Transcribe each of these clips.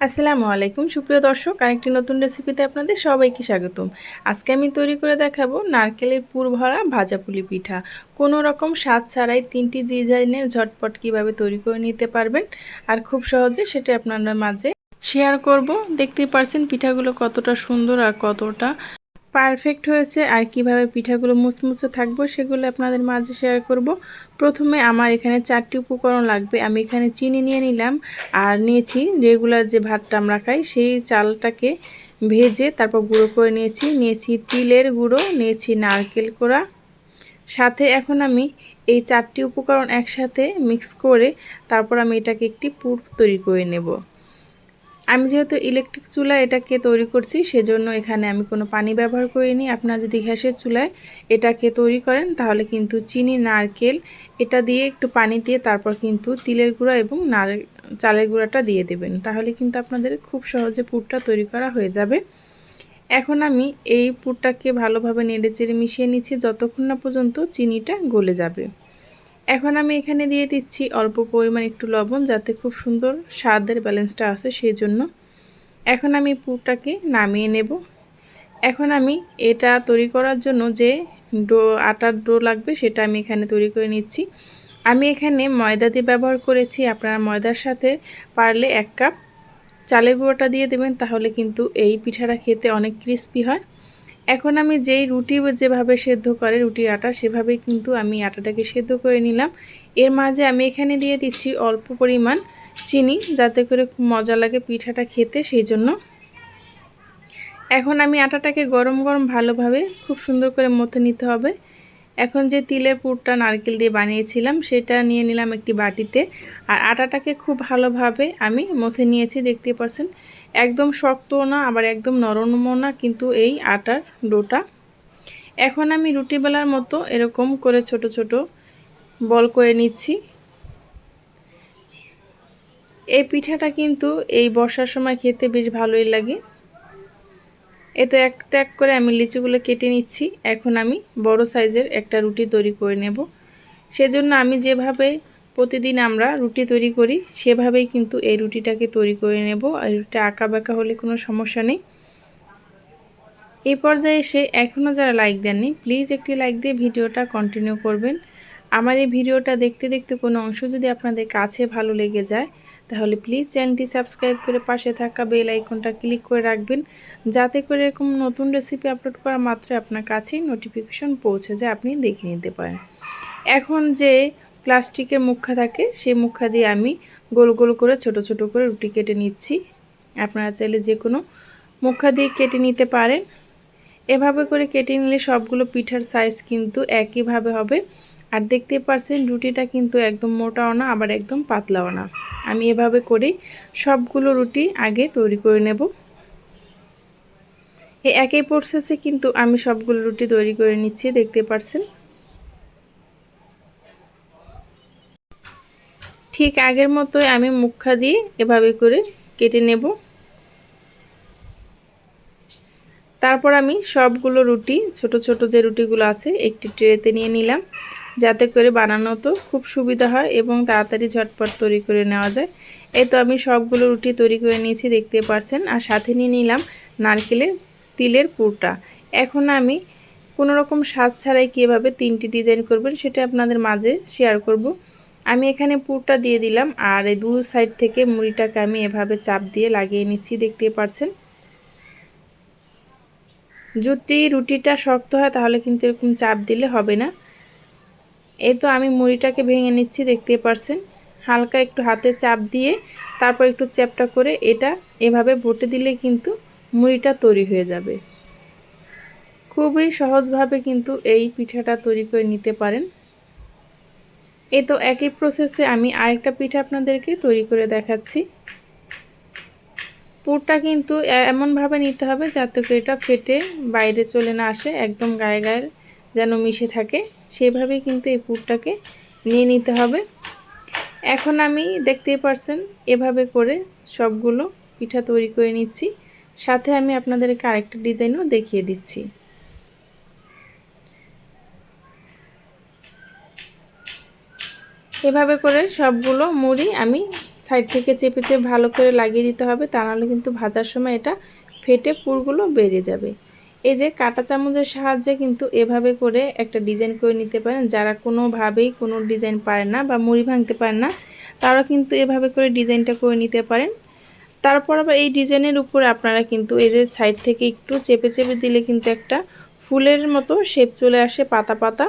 আসসালামু আলাইকুম। সুপ্রিয় দর্শক, আরেকটি নতুন রেসিপিতে আপনাদের সবাইকে স্বাগতম। আজকে আমি তৈরি করে দেখাবো নারকেলের পুর ভরা ভাজা পুলি পিঠা। কোনো রকম স্বাদ ছাড়াই তিনটি ডিজাইনের ঝটপট কীভাবে তৈরি করে নিতে পারবেন আর খুব সহজে সেটা আপনাদের মাঝে শেয়ার করব। দেখতে পারছেন পিঠাগুলো কতটা সুন্দর আর কতটা পারফেক্ট হয়েছে আর কীভাবে পিঠাগুলো মুচমুচে থাকব সেগুলো আপনাদের মাঝে শেয়ার করব। প্রথমে আমার এখানে চারটি উপকরণ লাগবে। আমি এখানে চিনি নিয়ে নিলাম আর নিয়েছি রেগুলার যে ভাতটা আমরা খাই সেই চালটাকে ভেজে তারপর গুঁড়ো করে নিয়েছি। নিয়েছি তিলের গুঁড়ো, নিয়েছি নারকেল কোড়া। সাথে এখন আমি এই চারটি উপকরণ একসাথে মিক্স করে তারপর আমি এটাকে একটি পুর তৈরি করে নেব। আমি যেহেতু ইলেকট্রিক চুলা এটাকে তৈরি করছি, সেজন্য এখানে আমি কোনো পানি ব্যবহার করিনি। আপনারা যদি গ্যাসের চুলায় এটাকে তৈরি করেন, তাহলে কিন্তু চিনি, নারকেল, এটা দিয়ে একটু পানি দিয়ে তারপর কিন্তু তিলের গুঁড়া এবং নার, চালের গুঁড়াটা দিয়ে দেবেন। তাহলে কিন্তু আপনাদের খুব সহজে পুরটা তৈরি করা হয়ে যাবে। এখন আমি এই পুরটাকে ভালোভাবে নেড়ে চেড়ে মিশিয়ে নিচ্ছি, যতক্ষণ না পর্যন্ত চিনিটা গলে যাবে। এখন আমি এখানে দিয়ে দিচ্ছি অল্প পরিমাণ একটু লবণ যাতে খুব সুন্দর স্বাদের ব্যালেন্সটা আসে সেই জন্য এখন আমি পুরটাকে নামিয়ে নেব। এখন আমি এটা তৈরি করার জন্য যে ডো, আটার ডো লাগবে সেটা আমি এখানে তৈরি করে নিচ্ছি। আমি এখানে ময়দা দিয়ে ব্যবহার করেছি, আপনারা ময়দার সাথে পারলে এক কাপ। চালের গুঁড়োটা দিয়ে দেবেন, তাহলে কিন্তু এই পিঠাটা খেতে অনেক ক্রিস্পি হয়। এখন আমি যেই রুটি যেভাবে সেদ্ধ করে রুটির আটা সেভাবে কিন্তু আমি আটাটাকে সেদ্ধ করে নিলাম। এর মাঝে আমি এখানে দিয়ে দিচ্ছি অল্প পরিমাণ চিনি, যাতে করে খুব মজা লাগে পিঠাটা খেতে, সেই জন্য। এখন আমি আটাটাকে গরম গরম ভালোভাবে খুব সুন্দর করে মথে নিতে হবে। এখন যে তিলের পুরটা নারকেল দিয়ে বানিয়েছিলাম, সেটা নিয়ে নিলাম একটি বাটিতে। আর আটাটাকে খুব ভালোভাবে আমি মথে নিয়েছি দেখতে পাচ্ছেন। একদম শক্তও না, আবার একদম নরমও না, কিন্তু এই আটার ডোটা। এখন আমি রুটি বেলার মতো এরকম করে ছোট ছোট বল করে নিচ্ছি। এই পিঠাটা কিন্তু এই বর্ষার সময় খেতে বেশ ভালোই লাগে। এতে একটা এক করে আমি লিচুগুলো কেটে নিচ্ছি। এখন আমি বড় সাইজের একটা রুটি তৈরি করে নেব। সেজন্য আমি যেভাবে প্রতিদিন আমরা রুটি তৈরি করি, সেভাবেই কিন্তু এই রুটিটাকে তৈরি করে নেব। আর রুটিটা আঁকা বাঁকা হলে কোনো সমস্যা নেই। এই পর্যায়ে এসে এখনও যারা লাইক দেননি, প্লিজ একটি লাইক দিয়ে ভিডিওটা কন্টিনিউ করবেন। আমার এই ভিডিওটা দেখতে দেখতে কোনো অংশ যদি আপনাদের কাছে ভালো লেগে যায়, তাহলে প্লিজ চ্যানেলটি সাবস্ক্রাইব করে পাশে থাকা বেল আইকনটা ক্লিক করে রাখবেন, যাতে করে এরকম নতুন রেসিপি আপলোড করা মাত্র আপনার কাছেই নোটিফিকেশন পৌঁছে যায়, আপনি দেখে নিতে পারেন। এখন যে প্লাস্টিকের মুখা থাকে, সেই মুখা দিয়ে আমি গোল গোল করে, ছোট ছোট করে রুটি কেটে নিচ্ছি। আপনারা চাইলে যে কোনো মুখা দিয়ে কেটে নিতে পারেন। এভাবে করে কেটে নিলে সবগুলো পিঠার সাইজ কিন্তু একইভাবে হবে। আর দেখতে পারছেন রুটিটা কিন্তু একদম মোটাও না, আবার একদম পাতলাও না। আমি এভাবে করেই সবগুলো রুটি আগে তৈরি করে নেব। এই একই প্রসেসে কিন্তু আমি সবগুলো রুটি তৈরি করে নিচ্ছি, দেখতে পারছেন। ঠিক আগের মতোই আমি মুখা দিয়ে এভাবে করে কেটে নেব। তারপর আমি সবগুলো রুটি, ছোট ছোট যে রুটিগুলো আছে, একটি ট্রেতে নিয়ে নিলাম। যাতে করে বানানো তো খুব সুবিধা হয় এবং তাড়াতাড়ি ঝটপট তৈরি করে নেওয়া যায়। এই তো আমি সবগুলো রুটি তৈরি করে নিয়েছি, দেখতে পারছেন। আর সাথে নিয়ে নিলাম নারকেলের তিলের পুরটা। এখন আমি কোনো রকম স্বাদ ছাড়াই কীভাবে তিনটি ডিজাইন করবেন সেটা আপনাদের মাঝে শেয়ার করব। আমি এখানে পুরটা দিয়ে দিলাম আর এই দু সাইড থেকে মুড়িটাকে আমি এভাবে চাপ দিয়ে লাগিয়ে নিচ্ছি, দেখতে পারছেন। যদি রুটিটা শক্ত হয় তাহলে কিন্তু এরকম চাপ দিলে হবে না। এই তো আমি মুড়িটাকে ভেঙে নিচ্ছি দেখতে পারছেন। হালকা একটু হাতে চাপ দিয়ে তারপর একটু চ্যাপটা করে এটা এভাবে বটে দিলে কিন্তু মুড়িটা তৈরি হয়ে যাবে। খুবই সহজভাবে কিন্তু এই পিঠাটা তৈরি করে নিতে পারেন। এই তো একই প্রসেসে আমি আরেকটা পিঠা আপনাদেরকে তৈরি করে দেখাচ্ছি। পুরটা কিন্তু এমনভাবে নিতে হবে যাতে করে এটা ফেটে বাইরে চলে না আসে, একদম গায়ে গায়ে যেন মিশে থাকে, সেভাবেই কিন্তু এই পুরটাকে নিয়ে নিতে হবে। এখন আমি, দেখতেই পারছেন, এভাবে করে সবগুলো পিঠা তৈরি করে নিচ্ছি। সাথে আমি আপনাদেরকে আরেকটা ডিজাইনও দেখিয়ে দিচ্ছি। এভাবে করে সবগুলো মুড়ি আমি সাইড থেকে চেপে চেপে ভালো করে লাগিয়ে দিতে হবে, তা নাহলে কিন্তু ভাজার সময় এটা ফেটে পুরগুলো বেড়ে যাবে। এই যে কাঁটা চামচের সাহায্যে কিন্তু এভাবে করে একটা ডিজাইন করে নিতে পারেন। যারা কোনোভাবেই কোনো ডিজাইন পারে না বা মুড়ি ভাঙতে পারে না তারা কিন্তু এভাবে করে ডিজাইনটা করে নিতে পারেন। তারপর আবার এই ডিজাইনের উপর আপনারা কিন্তু এই যে সাইড থেকে একটু চেপে চেপে দিলে কিন্তু একটা ফুলের মতো শেপ চলে আসে পাতা পাতা।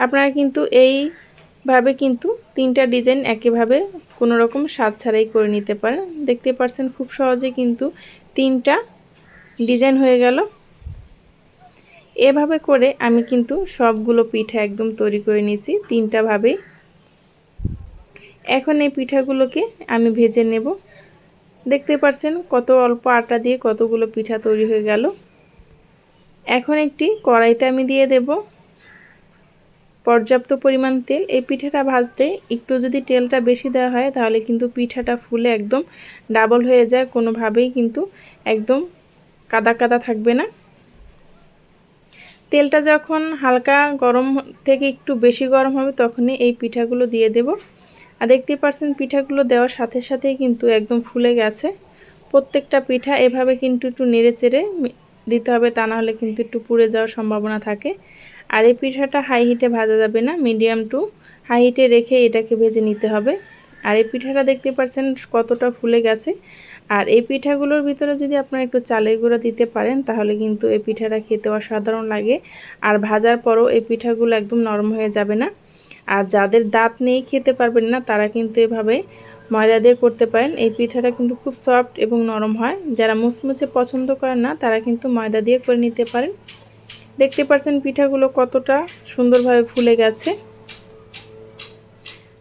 আপনারা কিন্তু এইভাবে কিন্তু তিনটা ডিজাইন একইভাবে কোনো রকম স্বাদ ছাড়াই করে নিতে পারেন। দেখতে পাচ্ছেন খুব সহজে কিন্তু তিনটা ডিজাইন হয়ে গেল। এভাবে করে আমি কিন্তু সবগুলো পিঠা একদম তৈরি করে নিয়েছি তিনটাভাবে এখন এই পিঠাগুলোকে আমি ভেজে নেব। দেখতে পাচ্ছেন কত অল্প আটা দিয়ে কতগুলো পিঠা তৈরি হয়ে গেল। এখন একটি কড়াইতে আমি দিয়ে দেব। পর্যাপ্ত পরিমাণ তেল। এই পিঠাটা ভাজতে একটু যদি তেলটা বেশি দেওয়া হয় তাহলে কিন্তু পিঠাটা ফুলে একদম ডাবল হয়ে যায়। কোনোভাবেই কিন্তু একদম কাদা কাদা থাকবে না। তেলটা যখন হালকা গরম থেকে একটু বেশি গরম হবে তখনই এই পিঠাগুলো দিয়ে দেব। আর দেখতে পাচ্ছেন পিঠাগুলো দেওয়ার সাথে সাথেই কিন্তু একদম ফুলে গেছে। প্রত্যেকটা পিঠা এভাবে কিন্তু একটু নেড়ে চেড়ে দিতে হবে, তা নাহলে কিন্তু একটু পুড়ে যাওয়ার সম্ভাবনা থাকে। আর এই পিঠাটা হাই হিটে ভাজা যাবে না, মিডিয়াম টু হাই হিটে রেখে এটাকে ভেজে নিতে হবে। আর এই পিঠাটা দেখতে পাচ্ছেন কতটা ফুলে গেছে। আর এই পিঠাগুলোর ভিতরে যদি আপনারা একটু চালের গুঁড়া দিতে পারেন, তাহলে কিন্তু এই পিঠাটা খেতে অসাধারণ লাগে। আর ভাজার পরও এই পিঠাগুলো একদম নরম হয়ে যাবে না। আর যাদের দাঁত নেই খেতে পারবেন না, তারা কিন্তু এভাবে ময়দা দিয়ে করতে পারেন। এই পিঠাটা কিন্তু খুব সফট এবং নরম হয়। যারা মুচমুচে পছন্দ করেন না, তারা কিন্তু ময়দা দিয়ে করে নিতে পারেন। দেখতে পাচ্ছেন পিঠাগুলো কতটা সুন্দরভাবে ফুলে গেছে।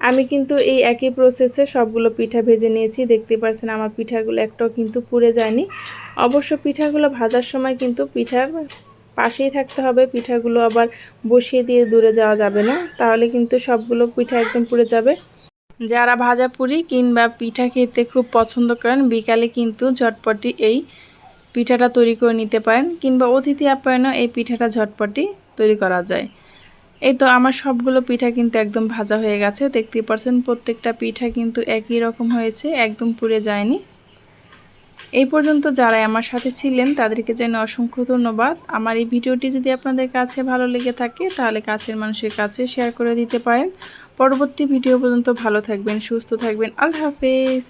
আমি কিন্তু এই একই প্রসেসে সবগুলো পিঠা ভেজে নিয়েছি। দেখতে পাচ্ছেন আমার পিঠাগুলো একটাও কিন্তু পুড়ে যায়নি। অবশ্য পিঠাগুলো ভাজার সময় কিন্তু পিঠার পাশেই থাকতে হবে। পিঠাগুলো আবার বসিয়ে দিয়ে দূরে যাওয়া যাবে না। তাহলে কিন্তু সবগুলো পিঠা একদম পুড়ে যাবে। যারা ভাজা পুরি কিংবা পিঠা খেতে খুব পছন্দ করেন, বিকালে কিন্তু ঝটপটি এই পিঠাটা তৈরি করে নিতে পারেন কিংবা অতিথি আপ্যায়নও এই পিঠাটা ঝটপটি তৈরি করা যায়। এই তো আমার সবগুলো পিঠা কিন্তু একদম ভাজা হয়ে গেছে, দেখতেই পারছেন প্রত্যেকটা পিঠা কিন্তু একই রকম হয়েছে, একদম পুড়ে যায়নি। এই পর্যন্ত যারা আমার সাথে ছিলেন, তাদেরকে যেন অসংখ্য ধন্যবাদ। আমার এই ভিডিওটি যদি আপনাদের কাছে ভালো লেগে থাকে, তাহলে কাছের মানুষের কাছে শেয়ার করে দিতে পারেন। পরবর্তী ভিডিও পর্যন্ত ভালো থাকবেন, সুস্থ থাকবেন। আল্লাহ হাফেজ।